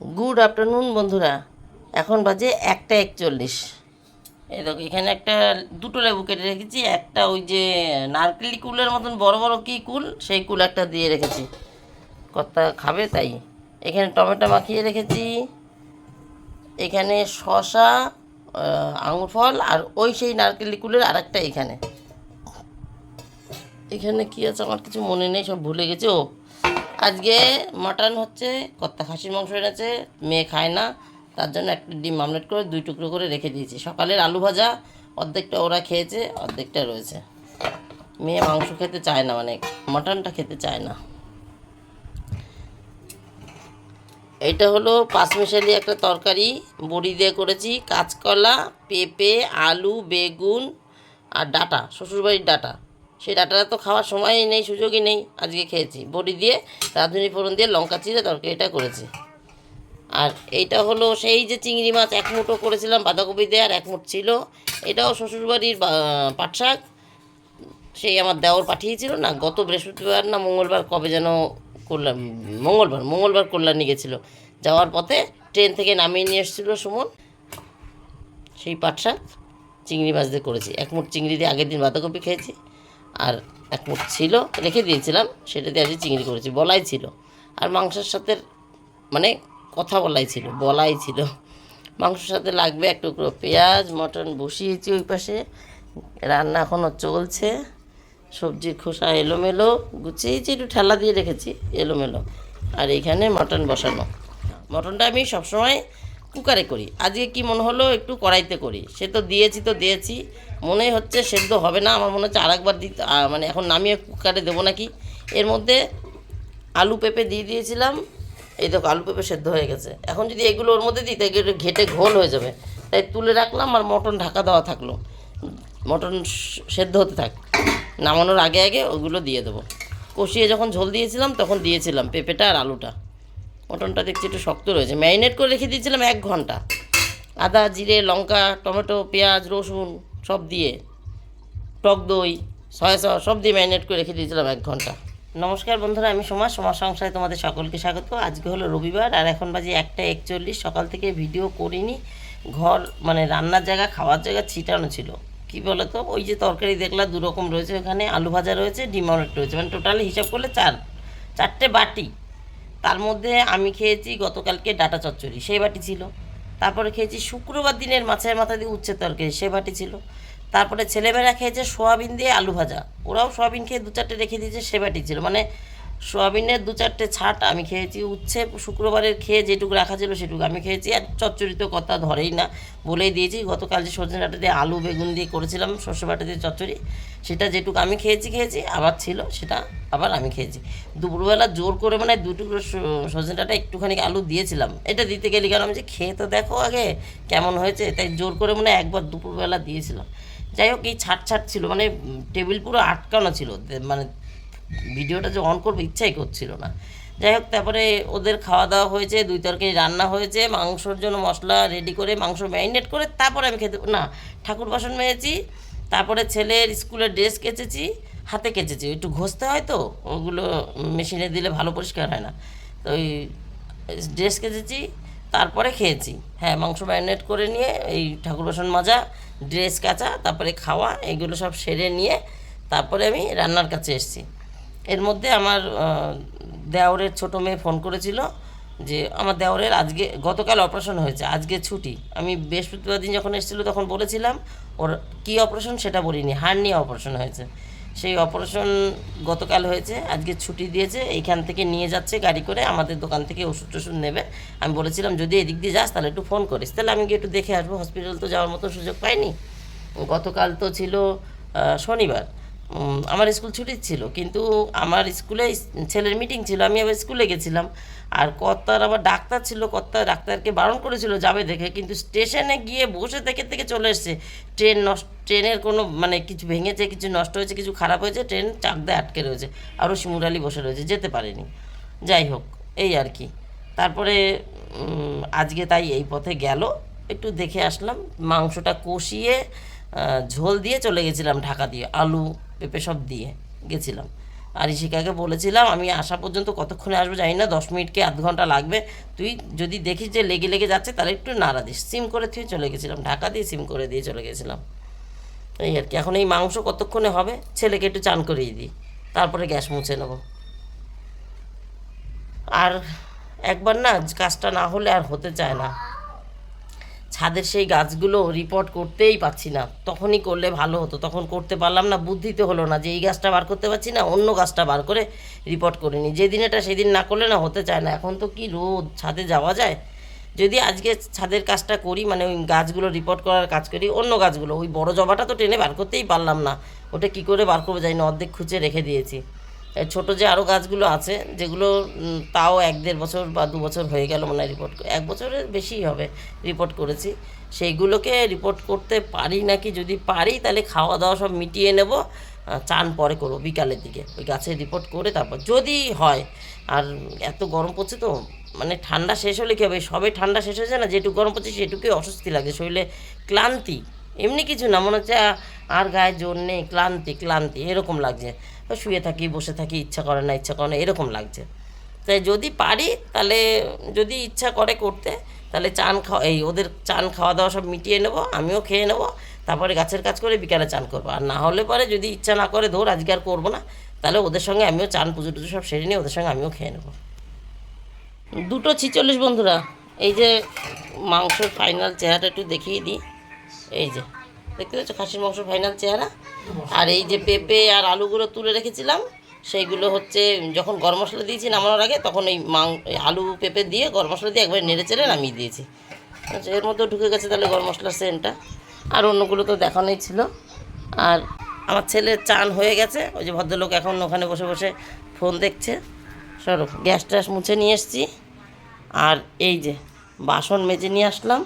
Good afternoon, বন্ধুরা। এখন বাজে একটা একচল্লিশ। এই দেখো, এখানে একটা দুটো লেবু কেটে রেখেছি। একটা ওই যে নারকেলি কুলের মতন বড় বড় কি কুল? সেই কুল একটা দিয়ে রেখেছি। কর্তা খাবে তাই। এখানে টমেটো মাখিয়ে রেখেছি। এখানে শশা আঙুর ফল আর ওই সেই নারকেলি কুলের আরেকটা এখানে। এখানে কী আছে আমার কিছু মনে নেই, সব ভুলে গেছে। ও আজকে মাটন হচ্ছে কত্তা খাসির মাংস এনেছে, মেয়ে খায় না, তার জন্য একটা ডিম আমলেট করে দুই টুকরো করে রেখে দিয়েছি। সকালের আলু ভাজা, অর্ধেকটা ওরা খেয়েছে, অর্ধেকটা রয়েছে। মেয়ে মাংস খেতে চায় না মানে মাটনটা খেতে চায় না। এটা হলো পাঁচমিশালি একটা তরকারি, বড়ি দিয়ে করেছি, কাঁচকলা, পেঁপে, আলু, বেগুন আর ডাটা, শ্বশুরবাড়ির ডাটা। সেই ডাটাটা তো খাওয়ার সময়ই নেই, সুযোগই নেই। আজকে খেয়েছি। বড়ি দিয়ে, রাঁধুনি ফোড়ন দিয়ে, লঙ্কা চিরে তরকারিটা করেছি। আর এইটা হলো সেই যে চিংড়ি মাছ, এক মুঠো করেছিলাম বাঁধাকপি দিয়ে আর এক মুঠ ছিল। এটাও শ্বশুরবাড়ির বা- পাট শাক সেই আমার দেওর পাঠিয়েছিল না, গত বৃহস্পতিবার না মঙ্গলবার, কবে যেন কল্যাণ, মঙ্গলবার মঙ্গলবার কল্যাণী গেছিল। যাওয়ার পথে ট্রেন থেকে নামিয়ে নিয়ে এসেছিল সুমন। সেই পাট শাক চিংড়ি মাছ দিয়ে করেছি। এক মুঠ চিংড়ি দিয়ে আগের দিন বাঁধাকপি খেয়েছি। আর এক মুঠ ছিল, রেখে দিয়েছিলাম, সেটা দিয়ে আজকে চিংড়ি করেছি, বলাই ছিল। আর মাংসের সাথে মানে কথা বলাই ছিল বলাই ছিল। মাংসের সাথে লাগবে এক টুকরো পেঁয়াজ, মটন বসিয়েছি ওই পাশে। রান্না এখনও চলছে। সবজির খোসা এলোমেলো, গুছিয়েছি, একটু ঠেলা দিয়ে রেখেছি, এলোমেলো। আর এইখানে মটন বসানো। মটনটা আমি সবসময় কুকারে করি। আজকে কি মনে হলো একটু কড়াইতে করি। সে তো দিয়েছি তো দিয়েছি। মনে হচ্ছে সেদ্ধ হবে না। আমার মনে হচ্ছে আরেকবার দিতে মানে এখন নামিয়ে কুকারে দেবো নাকি? এর মধ্যে আলু পেঁপে দিয়ে দিয়েছিলাম। এই দেখো, আলু পেঁপে সেদ্ধ হয়ে গেছে। এখন যদি এগুলো ওর মধ্যে দিই একটু ঘেটে ঘোল হয়ে যাবে। তাই তুলে রাখলাম আর মটন ঢাকা দেওয়া থাকল। মটন সেদ্ধ হতে থাক। নামানোর আগে আগে ওগুলো দিয়ে দেবো। কষিয়ে যখন ঝোল দিয়েছিলাম, তখন দিয়েছিলাম পেঁপেটা আর আলুটা। মটনটা দেখছি একটু শক্ত রয়েছে। ম্যারিনেট করে রেখে দিয়েছিলাম এক ঘণ্টা। আদা, জিরে, লঙ্কা, টমেটো, পেঁয়াজ, রসুন সব দিয়ে টক দই, সয়া সস সব দিয়ে ম্যারিনেট করে রেখে দিয়েছিলাম এক ঘণ্টা। নমস্কার বন্ধুরা, আমি সমাজ সমাজ সংসারে তোমাদের সকলকে স্বাগত। আজকে হলো রবিবার, আর এখন বাজে একটা একচল্লিশ। সকাল থেকে ভিডিও করিনি। ঘর মানে রান্নার জায়গা, খাওয়ার জায়গা ছিটানো ছিল। কি বলো তো ওই যে তরকারি দেখলাম দু রকম রয়েছে ওখানে। আলু ভাজা রয়েছে, ডিম রয়েছে। মানে টোটালি হিসাব করলে চার, চারটে বাটি। তার মধ্যে আমি খেয়েছি গতকালকে ডাটা চচ্চড়ি, সেই বাটি ছিল। তারপরে খেয়েছি শুক্রবার দিনের মাছের মাথা দিয়ে উচ্ছে তরকারি সে বাটি ছিল। তারপরে ছেলেমেয়েরা খেয়েছে সোয়াবিন দিয়ে আলু ভাজা। ওরাও সোয়াবিন খেয়ে দু চারটে রেখে দিয়েছে, সে বাটি ছিল। মানে সোয়াবিনের দু চারটে ছাট আমি খেয়েছি, উচ্ছে শুক্রবারের খেয়ে যেটুকু রাখা ছিল সেটুকু আমি খেয়েছি, আর চচ্চড়ি তো কথা ধরেই না, বলেই দিয়েছি, গতকাল যে সজনে ডাঁটা দিয়ে আলু বেগুন দিয়ে করেছিলাম সর্ষে বাটা দিয়ে চচ্চড়ি, সেটা যেটুকু আমি খেয়েছি খেয়েছি, আবার ছিল, সেটা আবার আমি খেয়েছি। দুপুরবেলা জোর করে মানে দুটুকরো সজনে ডাঁটা একটুখানি আলু দিয়েছিলাম, এটা দিতে গেলে কারণ আমি যে খেয়ে তো দেখো আগে কেমন হয়েছে, তাই জোর করে মানে একবার দুপুরবেলা দিয়েছিলাম। যাই হোক, এই ছাট ছাট ছিল মানে টেবিল পুরো আটকানো ছিল মানে ভিডিওটা যে অন করব, ইচ্ছাই করছিল না। যাই হোক, তারপরে ওদের খাওয়া দাওয়া হয়েছে, দুই তরকারি রান্না হয়েছে, মাংসর জন্য মশলা রেডি করে, মাংস ম্যারিনেট করে, তারপরে আমি খেতে না, ঠাকুর বাসন মেয়েছি তারপরে ছেলের স্কুলের ড্রেস কেচেছি, হাতে কেচেছি। একটু ঘষতে হয় তো, ওগুলো মেশিনে দিলে ভালো পরিষ্কার হয় না। তো ওই ড্রেস কেচেছি, তারপরে খেয়েছি। হ্যাঁ মাংস ম্যারিনেট করে নিয়ে, এই ঠাকুর বাসন মাজা ড্রেস কাচা, তারপরে খাওয়া, এগুলো সব সেরে নিয়ে, তারপরে আমি রান্নার কাছে এসেছি। এর মধ্যে আমার দেওরের ছোটো মেয়ে ফোন করেছিল যে, আমার দেওরের আজকে, গতকাল অপারেশন হয়েছে, আজকে ছুটি। আমি বৃহস্পতিবার দিন যখন এসেছিল তখন বলেছিলাম, ওর কী অপারেশন সেটা বলিনি হার্নিয়া অপারেশন হয়েছে। সেই অপারেশন গতকাল হয়েছে, আজকে ছুটি দিয়েছে, এইখান থেকে নিয়ে যাচ্ছে গাড়ি করে, আমাদের দোকান থেকে ওষুধ টষুধ নেবে। আমি বলেছিলাম, যদি এদিক দিয়ে যাস তাহলে একটু ফোন করিস। তাহলে আমি গিয়ে একটু দেখে আসব, হসপিটাল তো যাওয়ার মতো সুযোগ পাইনি। গতকাল তো ছিল শনিবার। আমার স্কুল ছুটি ছিল, কিন্তু আমার স্কুলে ছেলের মিটিং ছিল, আমি আবার স্কুলে গেছিলাম। আর কর্তার আবার ডাক্তার ছিল, কর্তা ডাক্তারকে বারণ করেছিল, যাবে দেখে। কিন্তু স্টেশনে গিয়ে বসে থেকে থেকে চলে এসছে। ট্রেন নষ্ট ট্রেনের কোনো মানে কিছু ভেঙেছে, কিছু নষ্ট হয়েছে, কিছু খারাপ হয়েছে, ট্রেন চাকদায় আটকে রয়েছে। আরও শিমুরালি বসে রয়েছে, যেতে পারেনি। যাই হোক, এই আর কি। তারপরে আজকে তাই এই পথে গেল। একটু দেখে আসলাম, মাংসটা কষিয়ে ঝোল দিয়ে চলে গেছিলাম ঢাকা দিয়ে। আলু পেঁপে সব দিয়ে গেছিলাম। আর ঋষিকাকে বলেছিলাম, আমি আসা পর্যন্ত কতক্ষণে আসব জানি না, দশ মিনিট কি আধ ঘণ্টা লাগবে। তুই যদি দেখিস যে লেগে লেগে যাচ্ছে, তাহলে একটু নাড়া দিস। সিম করে তুই চলে গেছিলাম, ঢাকা দিয়ে সিম করে দিয়ে চলে গেছিলাম। এই আর কি, এখন এই মাংস কতক্ষণে হবে? ছেলেকে একটু চান করিয়ে দিই, তারপরে গ্যাস মুছে নেব। আর একবার না, কাজটা না হলে আর হতে চায় না। ছাদের সেই গাছগুলো রিপোর্ট করতেই পারছি না। তখনই করলে ভালো হতো। তখন করতে পারলাম না, বুদ্ধিতে হলো না যে এই গাছটা বার করতে পারছি না, অন্য গাছটা বার করে রিপোর্ট করে নিই। যেদিন এটা সেদিন না করলে না হতে চায় না। এখন তো কি রোদ, ছাদে যাওয়া যায়? যদি আজকে ছাদের কাজটা করি মানে ওই গাছগুলো রিপোর্ট করার কাজ করি, অন্য গাছগুলো, ওই বড় জবাটা তো টেনে বার করতেই পারলাম না। ওটা কি করে বার করব জানি না, অর্ধেক খুঁজে রেখে দিয়েছি। ছোট যে আরও গাছগুলো আছে, যেগুলো তাও এক দেড় বছর বা দু বছর হয়ে গেল মনে হয় রিপোর্ট এক বছরের বেশি হবে রিপোর্ট করেছি। সেইগুলোকে রিপোর্ট করতে পারি নাকি, যদি পারি তাহলে খাওয়া দাওয়া সব মিটিয়ে নেব চান পরে করব বিকালের দিকে। ওই গাছের রিপোর্ট করে তারপর যদি হয়, আর এত গরম পড়ছে তো মানে ঠান্ডা শেষ হলে কী হবে? সবে ঠান্ডা শেষ হয়েছে না? যেটুকু গরম পড়ছে সেটুকুই অস্বস্তি লাগে, শরীরে ক্লান্তি। এমনি কিছু না, মনে হচ্ছে আর গায়ে জোর নেই, ক্লান্তি ক্লান্তি, এরকম লাগছে। শুয়ে থাকি, বসে থাকি, ইচ্ছা করে না, ইচ্ছা করে না, এরকম লাগছে। তাই যদি পারি, তাহলে, যদি ইচ্ছা করে করতে, তাহলে চান খাওয়া, এই ওদের চান খাওয়া দাওয়া সব মিটিয়ে নেব, আমিও খেয়ে নেব, তারপরে গাছের কাজ করে বিকালে চান করব। আর না হলে পরে যদি ইচ্ছা না করে, ধর আজকে আর করব না, তাহলে ওদের সঙ্গে আমিও চান, পুজো টুজো সব সেরে নিয়ে ওদের সঙ্গে আমিও খেয়ে নেব। দুটো ছিচল্লিশ বন্ধুরা, এই যে মাংসের ফাইনাল চেহারাটা একটু দেখিয়ে দিই। এই যে, দেখতে পাচ্ছ? খাসির মাংস ফাইনাল চেহারা। আর এই যে পেঁপে আর আলুগুলো তুলে রেখেছিলাম, সেইগুলো হচ্ছে যখন গরম মশলা দিয়েছি নামানোর আগে, তখন এই মাং আলু, পেঁপে দিয়ে গরম মশলা দিয়ে একবার নেড়ে চেড়ে নামিয়ে দিয়েছি। আচ্ছা এর মধ্যে ঢুকে গেছে তাহলে গরম মশলার সেন্টটা। আর অন্যগুলো তো দেখানোই ছিল। আর আমার ছেলের চান হয়ে গেছে, ওই যে ভদ্রলোক এখন ওখানে বসে বসে ফোন দেখছে। সরো গ্যাস ট্যাস মুছে নিয়ে এসছি। আর এই যে বাসন মেজে নিয়ে আসলাম।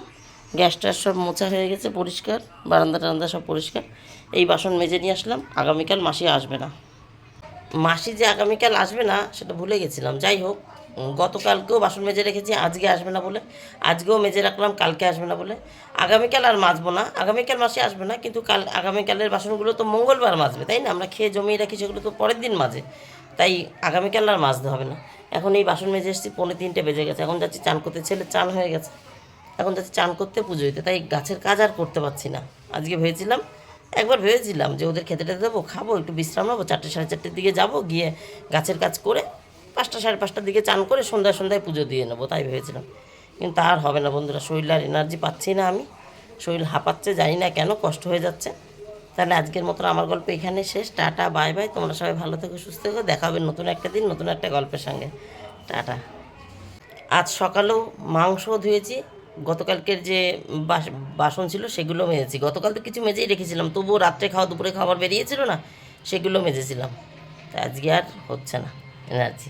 গ্যাস ট্যাস সব মোছা হয়ে গেছে, পরিষ্কার, বারান্দা টারান্দা সব পরিষ্কার। এই বাসন মেজে নিয়ে আসলাম, আগামীকাল মাসি আসবে না। মাসি যে আগামীকাল আসবে না, সেটা ভুলে গেছিলাম। যাই হোক, গতকালকেও বাসন মেজে রেখেছি, আজকে আসবে না বলে। আজকেও মেজে রাখলাম, কালকে আসবে না বলে। আগামীকাল আর মাজবো না। আগামীকাল মাসে আসবে না, কিন্তু কাল, আগামীকালের বাসনগুলো তো মঙ্গলবার মাজবে, তাই না? আমরা খেয়ে জমিয়ে রাখি, সেগুলো তো পরের দিন মাজে। তাই আগামীকাল আর মাজতে হবে না। এখন এই বাসন মেজে এসেছি, পৌনে তিনটে বেজে গেছে। এখন যাচ্ছি চান করতে, ছেলে চান হয়ে গেছে। এখন যাচ্ছি চান করতে পুজো দিতে, তাই গাছের কাজ আর করতে পারছি না। আজকে ভেবেছিলাম, একবার ভেবেছিলাম যে ওদের খেতে টেতে দেবো, খাব, একটু বিশ্রাম নেব, চারটে সাড়ে চারটের দিকে যাব, গিয়ে গাছের কাজ করে পাঁচটা সাড়ে পাঁচটার দিকে চান করে সন্ধ্যায় সন্ধ্যায় পুজো দিয়ে নেব, তাই ভেবেছিলাম। কিন্তু আর হবে না বন্ধুরা, শরীর আর এনার্জি পাচ্ছি না আমি। শরীর হাঁপাচ্ছে, জানি না কেন, কষ্ট হয়ে যাচ্ছে। তাহলে আজকের মতন আমার গল্প এখানে শেষ। Tata, bye bye. তোমরা সবাই ভালো থেকো, সুস্থ থেকো। দেখা হবে নতুন একটা দিন, নতুন একটা গল্পের সঙ্গে। টাটা। আজ সকালেও মাংস ধুয়েছি গতকালকের যে বাস- বাসন ছিল সেগুলো মেজেছি। গতকাল তো কিছু মেজেই রেখেছিলাম, তবুও রাত্রে খাওয়া দুপুরে খাবার বেরিয়েছিল না, সেগুলো মেজেছিলাম। তা আজকে আর হচ্ছে না, এনার্জি।